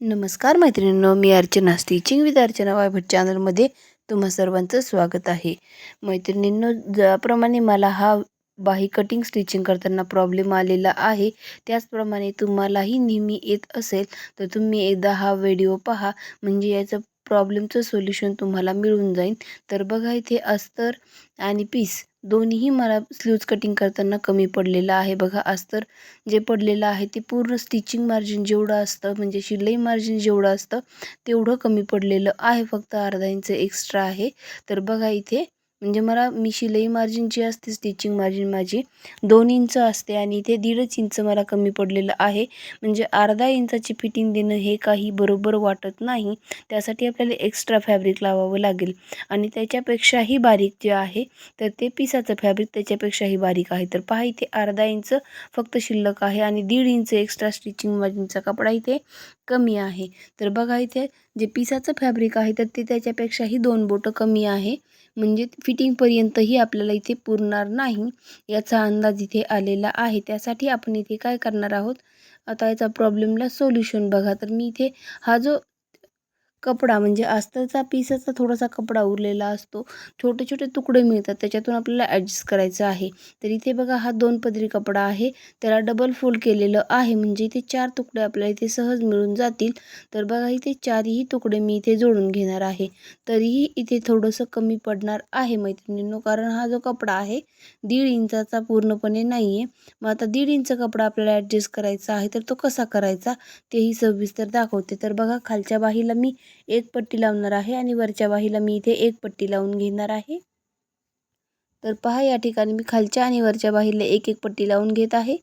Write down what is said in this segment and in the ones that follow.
नमस्कार मैत्रिणींनो मी अर्चना स्टिचिंग विथ अर्चना वायभट चॅनलमध्ये तुम्हा सर्वांचं स्वागत आहे. मैत्रिणींनो ज्याप्रमाणे मला हा बाही कटिंग स्टिचिंग करताना प्रॉब्लेम आलेला आहे त्याचप्रमाणे तुम्हालाही नेहमी येत असेल तर तुम्ही एकदा हा व्हिडिओ पहा. म्हणजे याचं प्रॉब्लेमचं सोल्युशन तुम्हाला मिळून जाईल. तर बघा इथे अस्तर आणि पीस दोन्हीही मला स्लीव्ज कटिंग करताना कमी पडलेलं आहे. बघा अस्तर जे पडलेलं आहे ते पूर्ण स्टिचिंग मार्जिन जेवढं असतं म्हणजे शिलाई मार्जिन जेवढं असतं तेवढं कमी पडलेलं आहे. फक्त अर्धा इंच एक्स्ट्रा आहे. तर बघा इथे म्हणजे मला मी शिलाई मार्जिन जी असते स्टिचिंग मार्जिन माझी. दोन इंच असते आणि इथे दीडच इंच मला कमी पडलेलं आहे. म्हणजे अर्धा इंचाची फिटिंग देणं हे काही बरोबर वाटत नाही. त्यासाठी आपल्याला एक्स्ट्रा फॅब्रिक लावावं लागेल. आणि त्याच्यापेक्षाही बारीक जे आहे तर ते पिसाचं फॅब्रिक त्याच्यापेक्षाही बारीक आहे. तर पहा इथे अर्धा इंच फक्त शिल्लक आहे आणि दीड इंच एक्स्ट्रा स्टिचिंग मार्जिनचा कपडा इथे कमी आहे. तर बघा इथे जे पिसाचं फॅब्रिक आहे तर ते त्याच्यापेक्षाही दोन बोटं कमी आहे. म्हणजे फिटिंगपर्यंतही आपल्याला इथे पुरणार नाही. याचा अंदाज इथे आलेला आहे. त्यासाठी आपण इथे काय करणार आहोत? आता याचा प्रॉब्लेमला सोल्युशन बघा. तर मी इथे हा जो कपडा म्हणजे अस्तरचा पीसाचा थोडासा कपडा उरलेला असतो. छोटे छोटे तुकडे मिळतात त्याच्यातून आपल्याला ॲडजस्ट करायचं आहे. तर इथे बघा हा दोन पदरी कपडा आहे. त्याला डबल फोल्ड केलेलं आहे म्हणजे इथे चार तुकडे आपल्याला इथे सहज मिळून जातील. तर बघा इथे चारही तुकडे मी इथे जोडून घेणार आहे. तरीही इथे थोडंसं कमी पडणार आहे मैत्रिणींनो कारण हा जो कपडा आहे दीड इंचाचा पूर्णपणे नाही आहे मग आता दीड इंच कपडा आपल्याला ॲडजस्ट करायचा आहे तर तो कसा करायचा? तेही सविस्तर दाखवते. तर बघा खालच्या बाहीला मी एक पट्टी लावणार आहे आणि वरच्या बाहीला मी इथे एक पट्टी लावून घेणार आहे. तर पहा या ठिकाणी मी खालच्या आणि वरच्या बाहीला एक एक पट्टी लावून घेत आहे.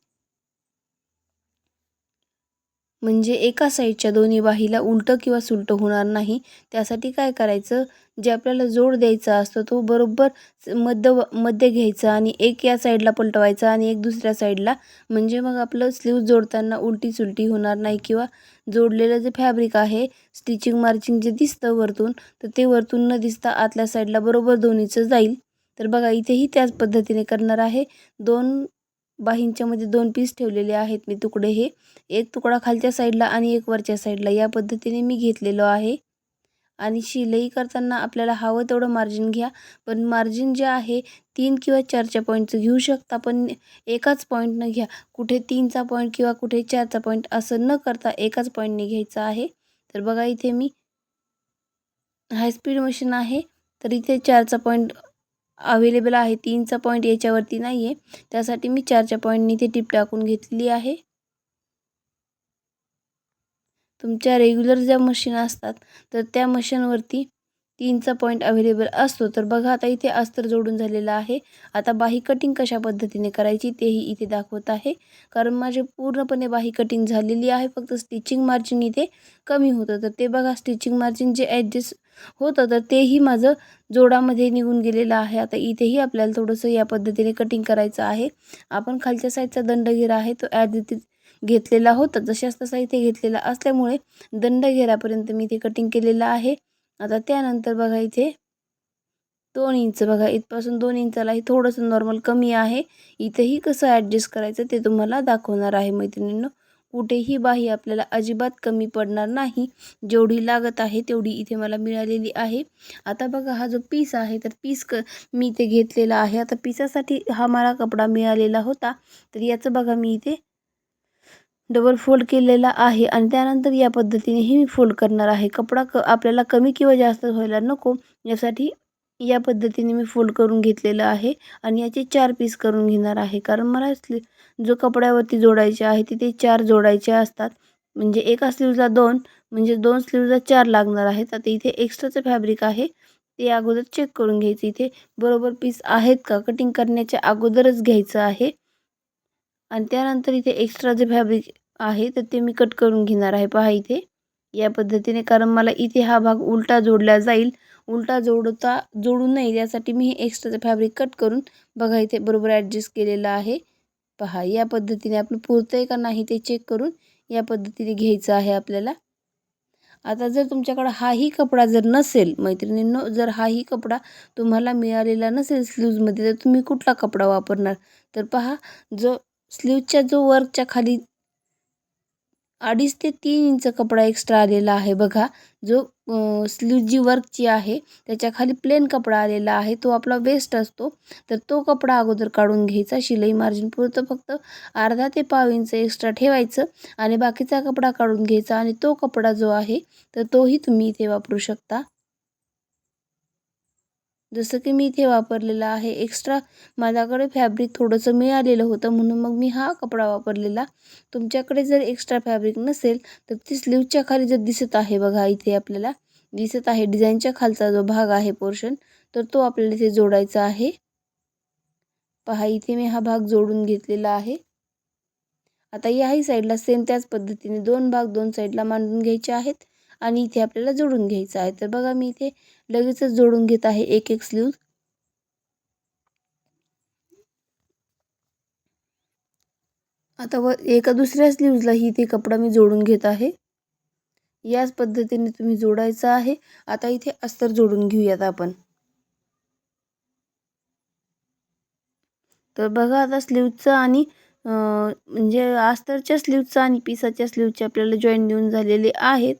म्हणजे एका साईडच्या दोन्ही बाहीला उलटं किंवा सुलटं होणार नाही. त्यासाठी काय करायचं? जे आपल्याला जोड द्यायचा असतो तो बरोबर मध्य मध्य घ्यायचा आणि एक या साईडला पलटवायचा आणि एक दुसऱ्या साईडला. म्हणजे मग आपलं स्लीव जोडताना उलटी सुलटी होणार नाही किंवा जोडलेलं जे फॅब्रिक आहे स्टिचिंग मार्चिंग जे दिसतं वरतून तर ते वरतून न दिसता आतल्या साईडला बरोबर दोन्हीचं जाईल. तर बघा इथेही त्याच पद्धतीने करणार आहे. दोन बाहींच्यामध्ये दोन पीस ठेवलेले आहेत. मी तुकडे हे एक तुकडा खालच्या साईडला आणि एक वरच्या साईडला या पद्धतीने मी घेतलेलो आहे. आणि शिलाई करताना आपल्याला हवं तेवढं मार्जिन घ्या. पण मार्जिन जे आहे तीन किंवा चारच्या पॉईंटचं घेऊ शकता पण एकाच पॉईंटनं घ्या. कुठे तीनचा पॉईंट किंवा कुठे चारचा पॉईंट असं न करता एकाच पॉईंटने घ्यायचं आहे. तर बघा इथे मी हाय स्पीड मशीन आहे. तर इथे चारचा पॉईंट अवेलेबल आहे. तीनचा पॉईंट याच्यावरती नाही आहे त्यासाठी मी चारच्या पॉईंटनी ते टिप टाकून घेतलेली आहे. तुमच्या रेग्युलर ज्या मशीन असतात तर त्या मशीनवरती तीनचा पॉईंट अवेलेबल असतो. तर बघा आता इथे अस्तर जोडून झालेला आहे. आता बाही कटिंग कशा पद्धतीने करायची तेही इथे दाखवत आहे. कारण माझे पूर्णपणे बाही कटिंग झालेली आहे. फक्त स्टिचिंग मार्जिन इथे कमी होतं. तर ते बघा स्टिचिंग मार्जिन जे ॲडजस्ट होतं. तर तेही माझं जोडामध्ये निघून गेलेलं आहे. आता इथेही आपल्याला थोडंसं या पद्धतीने कटिंग करायचं आहे. आपण खालच्या साईडचा दंडगेर आहे तो ॲज घेतलेला होता. जशाच तसा इथे घेतलेला असल्यामुळे दंडघेरापर्यंत मी इथे कटिंग केलेलं आहे. आता त्यानंतर बघा इथे दोन इंच बघा इथपासून दोन इंचालाही थोडंसं नॉर्मल कमी आहे. इथेही कसं ॲडजस्ट करायचं ते तुम्हाला दाखवणार आहे मैत्रिणींनो. कुठेही बाही आपल्याला अजिबात कमी पडणार नाही. जेवढी लागत आहे तेवढी इथे मला मिळालेली आहे. आता बघा हा जो पीस आहे तर पीस क मी इथे घेतलेला आहे. आता पिसासाठी हा मला कपडा मिळालेला होता. तर याचं बघा मी इथे डबल फोल्ड केलेला आहे. आणि त्यानंतर या पद्धतीने मी फोल्ड करणार आहे. कपडा क आपल्याला कमी किंवा जास्त व्हायला नको. यासाठी या पद्धतीने मी फोल्ड करून घेतलेलं आहे आणि याचे चार पीस करून घेणार आहे. कारण मला जो कपड्यावरती जोडायचे आहे तिथे चार जोडायचे असतात. म्हणजे एका स्लीवला दोन म्हणजे दोन स्लीवला चार लागणार आहेत. आता इथे एक्स्ट्राचं फॅब्रिक आहे. ते अगोदर चेक करून घ्यायचं. इथे बरोबर पीस आहेत का? कटिंग करण्याच्या अगोदरच घ्यायचं आहे. आणि त्यानंतर इथे एक्स्ट्रा जे फॅब्रिक आहे तर ते मी कट करून घेणार आहे. पहा इथे. या पद्धतीने कारण मला इथे हा भाग उलटा जोडला जाईल. उलटा जोडता जोडू नये यासाठी मी हे एक्स्ट्राचं फॅब्रिक कट करून बघा इथे बरोबर ॲडजस्ट केलेलं आहे. पहा या पद्धतीने आपलं पुरतं आहे का नाही ते चेक करून या पद्धतीने घ्यायचं आहे आपल्याला. आता जर तुमच्याकडं हाही कपडा जर नसेल मैत्रिणींनो जर हाही कपडा तुम्हाला मिळालेला नसेल स्लीव्जमध्ये तर तुम्ही कुठला कपडा वापरणार? तर पहा जो स्लीवच्या जो वर्कच्या खाली अडीच ते तीन इंच कपडा एक्स्ट्रा आलेला आहे. बघा जो स्लीव जी वर्कची आहे त्याच्याखाली प्लेन कपडा आलेला आहे. तो आपला वेस्ट असतो. तर तो कपडा अगोदर काढून घ्यायचा. शिलाई मार्जिन पुरतं फक्त अर्धा ते पाव इंच एक्स्ट्रा ठेवायचं आणि बाकीचा कपडा काढून घ्यायचा. आणि तो कपडा जो आहे तर तोही तुम्ही इथे वापरू शकता. जसं की मी इथे वापरलेला आहे. एक्स्ट्रा माझ्याकडे फॅब्रिक थोडंसं मिळालेलं होतं म्हणून मग मी हा कपडा वापरलेला. तुमच्याकडे जर एक्स्ट्रा फॅब्रिक नसेल तर ती स्लीवच्या खाली जर दिसत आहे बघा इथे आपल्याला. दिसत आहे डिझाईनच्या खालचा जो भाग आहे पोर्शन तर तो आपल्याला इथे जोडायचा आहे. पहा इथे मी हा भाग जोडून घेतलेला आहे. आता याही साईडला सेम त्याच पद्धतीने दोन भाग दोन साईडला मांडून घ्यायचे आहेत. आणि इथे आपल्याला जोडून घ्यायचं आहे. तर बघा मी इथे लगेचच जोडून घेत आहे एक एक स्लीव आता व एका दुसऱ्या स्लीव्जला ही इथे कपडा मी जोडून घेत आहे. याच पद्धतीने तुम्ही जोडायचं आहे. आता इथे अस्तर जोडून घेऊयात आपण. तर बघा आता स्लीवचं आणि म्हणजे अस्तरच्या स्लीवचं आणि पिसाच्या स्लीवचे आपल्याला जॉईन देऊन झालेले आहेत.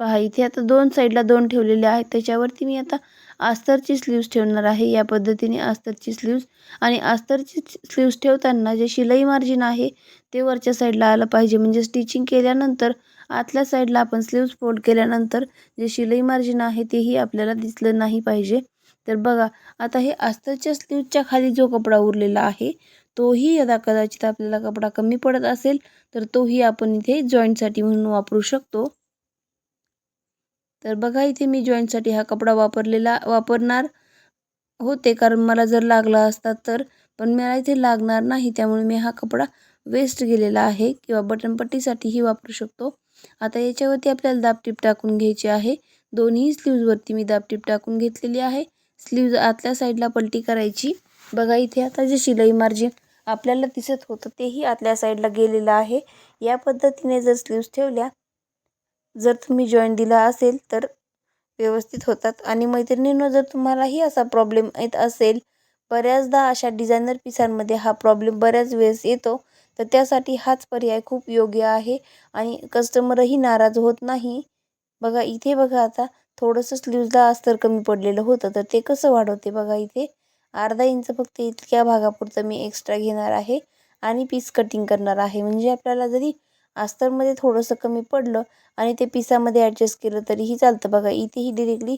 पहा इथे आता दोन साईडला दोन ठेवलेले आहेत. त्याच्यावरती मी आता अस्तरची स्लीव्स ठेवणार आहे. या पद्धतीने अस्तरची स्लीव्स आणि अस्तरची स्लीव्स ठेवताना जे शिलाई मार्जिन आहे ते वरच्या साईडला आलं पाहिजे. म्हणजे स्टिचिंग केल्यानंतर आतल्या साईडला आपण स्लीव्स फोल्ड केल्यानंतर जे शिलाई मार्जिन आहे तेही आपल्याला दिसलं नाही पाहिजे. तर बघा आता हे अस्तरच्या स्लीवच्या खाली जो कपडा उरलेला आहे तोही आता कदाचित आपल्याला कपडा कमी पडत असेल तर तोही आपण इथे जॉईंटसाठी म्हणून वापरू शकतो. तर बघा इथे मी जॉईंटसाठी हा कपडा वापरलेला वापरणार होते कारण मला जर लागला असता तर पण मला इथे लागणार नाही त्यामुळे मी हा कपडा वेस्ट गेलेला आहे किंवा बटनपट्टीसाठीही वापरू शकतो. आता याच्यावरती आपल्याला दाबटीप टाकून घ्यायची आहे. दोन्ही स्लीव्जवरती मी दाबटीप टाकून घेतलेली आहे. स्लीव्ज आतल्या साईडला पलटी करायची. बघा इथे आता जे शिलाई मार्जिन आपल्याला दिसत होतं तेही आतल्या साईडला गेलेलं आहे. या पद्धतीने जर स्लीव्ज ठेवल्या जर तुम्ही जॉईन दिला असेल तर व्यवस्थित होतात. आणि मैत्रिणींनो जर तुम्हालाही असा प्रॉब्लेम येत असेल बऱ्याचदा अशा डिझायनर पिसांमध्ये हा प्रॉब्लेम बऱ्याच वेळेस येतो. तर त्यासाठी हाच पर्याय खूप योग्य आहे. आणि कस्टमरही नाराज होत नाही. बघा इथे बघा आता थोडंसं स्लीव्जला अस्तर कमी पडलेलं होतं तर ते कसं वाढवते बघा इथे. अर्धा इंच फक्त इतक्या भागापुरतं मी एक्स्ट्रा घेणार आहे. आणि पीस कटिंग करणार आहे. म्हणजे आपल्याला जरी अस्तरमध्ये थोडंसं कमी पडलं आणि ते पिसामध्ये ॲडजस्ट केलं तरीही चालतं. बघा इथेही डिरेक्टली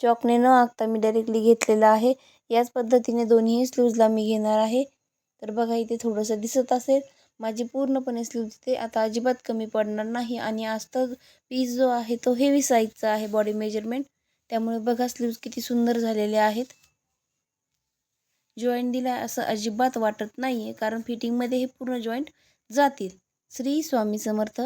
चॉकने न आखता मी डायरेक्टली घेतलेलं आहे. याच पद्धतीने दोन्ही स्लीव्जला मी घेणार आहे. तर बघा इथे थोडंसं दिसत असेल. माझी पूर्णपणे स्लीव तिथे आता अजिबात कमी पडणार नाही आणि अस्तर पीस जो आहे तो हेवी साईजचा आहे बॉडी मेजरमेंट त्यामुळे बघा स्लीव्ज किती सुंदर झालेले आहेत. जॉईंट दिला असं अजिबात वाटत नाही आहे कारण फिटिंगमध्ये हे पूर्ण जॉईंट जातील. श्री स्वामी समर्थ